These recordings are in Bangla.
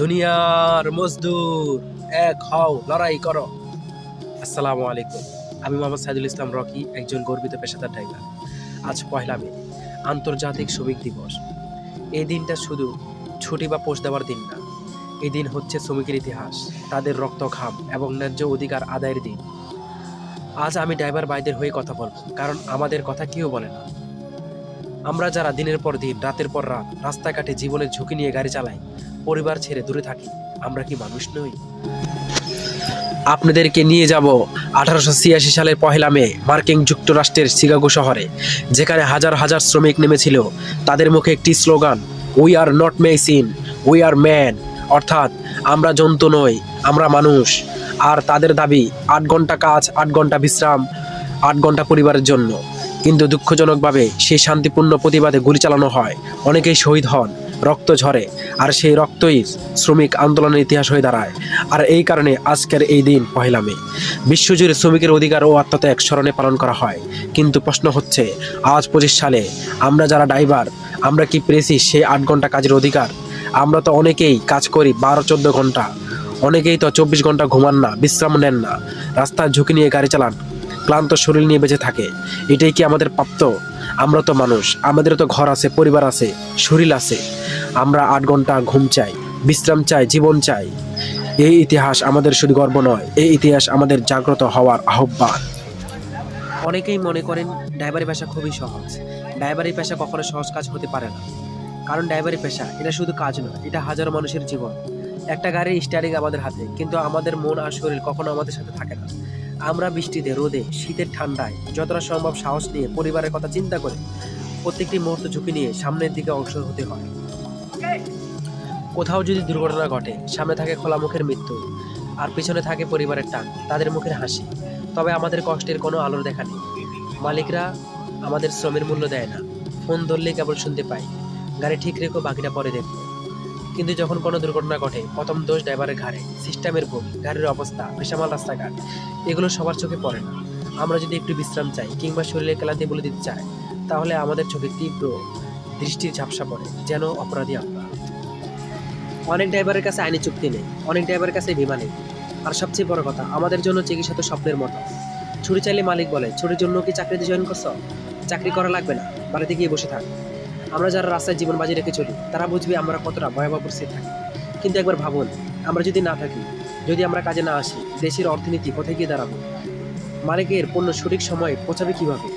দুনিয়ার মজদুর, এক হও, লড়াই করো। আসসালামু আলাইকুম। আমি মোহাম্মদ সাইদুল ইসলাম রকি, একজন গর্বিত পেশাদার ড্রাইভার। আজ পয়লা মে, আন্তর্জাতিক শ্রমিক দিবস। এই দিনটা শুধু ছুটি বা পোষ দেওয়ার দিন না এই দিন হচ্ছে শ্রমিকের ইতিহাস, তাদের রক্ত ঘাম এবং ন্যায্য অধিকার আদায়ের দিন। আজ আমি ড্রাইভার ভাইদের হয়ে কথা বলব, কারণ আমাদের কথা কেউ বলে না। আমরা যারা দিনের পর দিন, রাতের পর রাত, রাস্তাঘাটে জীবনের ঝুঁকি নিয়ে গাড়ি চালাই, পরিবার ছেড়ে দূরে থাকি, আমরা কি মানুষ নই? আপনাদেরকে নিয়ে যাব আঠারোশো ছিয়াশি সালের পহেলা মে, মার্কিন যুক্তরাষ্ট্রের শিকাগো শহরে, যেখানে হাজার হাজার শ্রমিক নেমেছিল। তাদের মুখে একটি slogan we are not machine we are man অর্থাৎ, আমরা জন্তু নই, আমরা মানুষ। আর তাদের দাবি, আট ঘণ্টা কাজ, আট ঘণ্টা বিশ্রাম, আট ঘণ্টা পরিবারের জন্য। কিন্তু দুঃখজনকভাবে সেই শান্তিপূর্ণ প্রতিবাদে গুলি চালানো হয়। অনেকেই শহীদ হন, রক্ত ঝরে, আর সেই রক্তই শ্রমিক আন্দোলনের ইতিহাস হয়ে দাঁড়ায়। আর এই কারণে আজকের এই দিন পহেলা মে। বিশ্বজুড়ে শ্রমিকের অধিকার ও আত্মত্যাগ স্মরণে পালন করা হয়। কিন্তু প্রশ্ন হচ্ছে, আজ পঁচিশ সালে আমরা যারা ড্রাইভার, আমরা কি পেরেছি সেই আট ঘণ্টা কাজের অধিকার? আমরা তো অনেকেই কাজ করি বারো, চোদ্দ ঘণ্টা। অনেকেই তো চব্বিশ ঘণ্টা ঘুমান না বিশ্রাম নেন না। রাস্তার ঝুঁকি নিয়ে গাড়ি চালান। ক্লান্ত শরীর নিয়ে বেঁচে থাকে। এটাই কি আমাদের প্রাপ্ত? আমরা তো মানুষ, আমাদেরও তো ঘর আছে, পরিবার আছে, শরীর আছে। আমরা আট ঘণ্টা ঘুম চাই, বিশ্রাম চাই, জীবন চাই। এই ইতিহাস আমাদের শুধু গর্ব নয়, এই ইতিহাস আমাদের জাগ্রত হওয়ার আহ্বান। অনেকেই মনে করেন ড্রাইভারি পেশা খুবই সহজ। ড্রাইভারি পেশা কখনো সহজ কাজ হতে পারে না। কারণ ড্রাইভারি পেশা, এটা শুধু কাজ নয়, এটা হাজারো মানুষের জীবন। একটা গাড়ির স্টারিং আমাদের হাতে, কিন্তু আমাদের মন আর শরীর কখনো আমাদের সাথে থাকে না। আমরা বৃষ্টিতে, রোদে, শীতের ঠান্ডায় যতটা সম্ভব সাহস নিয়ে পরিবারের কথা চিন্তা করে প্রত্যেকটি মুহূর্ত ঝুঁকি নিয়ে সামনের দিকে অগ্রসর হতে হয়। কোথাও যদি দুর্ঘটনা ঘটে, সামনে থাকে খোলা মুখের মৃত্যু আর পিছনে থাকে পরিবারের টান, তাদের মুখের হাসি। তবে আমাদের কষ্টের কোনো আলোর দেখা নেই। মালিকরা আমাদের শ্রমের মূল্য দেয় না। ফোন ধরলেই কেবল শুনতে পাই গাড়ি ঠিক রেখো, বাকিটা পরে দেখব। কিন্তু যখন কোনো দুর্ঘটনা ঘটে, প্রথম দোষ ড্রাইভারের ঘাড়ে, সিস্টেমের ভুল গাড়ির অবস্থা পেশামাল রাস্তাঘাট, এগুলো সবার চোখে পড়ে না। আমরা যদি একটু বিশ্রাম চাই কিংবা শরীরে ক্লান্তি বলে দিতে চাই, তাহলে আমাদের চোখে তীব্র দৃষ্টির ঝাপসা পড়ে, যেন অপরাধী আমরা। অনেক ড্রাইভারের কাছে আইনি চুক্তি নেই, অনেক ড্রাইভারের কাছে বিমা নেই। আর সবচেয়ে বড় কথা, আমাদের জন্য চিকিৎসা তো স্বপ্নের মতো। ছুরি চাইলে মালিক বলে, ছুরির জন্য কি চাকরিতে জয়েন করছ? চাকরি করা লাগবে না, বাড়িতে গিয়ে বসে থাক। আমরা যারা রাস্তায় জীবন বাজি রেখে চলি, তারা বুঝবে আমরা কতটা ভয়াবহ পরিস্থিতি থাকি। কিন্তু একবার ভাবুন, আমরা যদি না থাকি, যদি আমরা কাজে না আসি, দেশের অর্থনীতি কোথায় গিয়ে দাঁড়াবো? মালিকের পণ্য সঠিক সময়ে পৌঁছাবে কীভাবে?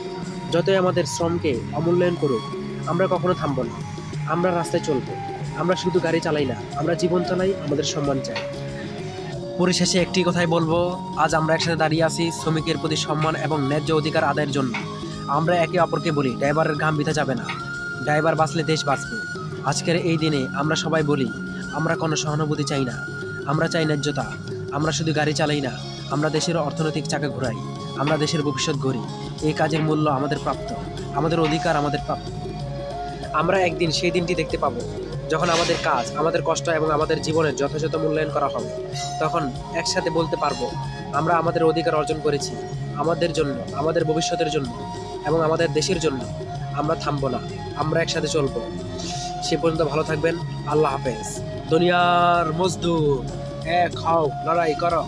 যতই আমাদের শ্রমকে অমূল্যায়ন করুক, আমরা কখনো থামবো না। আমরা রাস্তায় চলবো। আমরা শুধু গাড়ি চালাই না, আমরা জীবন চালাই, আমাদের সম্মান চাই। পরিশেষে একটি কথাই বলব, আজ আমরা একসাথে দাঁড়িয়ে আছি শ্রমিকের প্রতি সম্মান এবং ন্যায্য অধিকার আদায়ের জন্য। আমরা একে অপরকে বলি, ড্রাইভারের ঘাম বিধা যাবে না। ড্রাইভার বাঁচলে দেশ বাঁচবে। আজকের এই দিনে আমরা সবাই বলি, আমরা কোনো সহানুভূতি চাই না। আমরা চাই ন্যায্যতা। আমরা শুধু গাড়ি চালাই না, আমরা দেশের অর্থনৈতিক চাকা ঘুরাই। আমরা দেশের ভবিষ্যৎ গড়ি। এই কাজের মূল্য আমাদের প্রাপ্ত। আমাদের অধিকার আমাদের প্রাপ্ত আমরা একদিন সেই দিনটি দেখতে পাবো, যখন আমাদের কাজ, আমাদের কষ্ট এবং আমাদের জীবনের যথাযথ মূল্যায়ন করা হবে। তখন একসাথে বলতে পারব, আমরা আমাদের অধিকার অর্জন করেছি। আমাদের জন্য, আমাদের ভবিষ্যতের জন্য এবং আমাদের দেশের জন্য। আমরা থামবো না, আমরা একসাথে চলবো। সে পর্যন্ত ভালো থাকবেন, আল্লাহ হাফেজ। দুনিয়ার মজদুর এক খাও, লড়াই করো।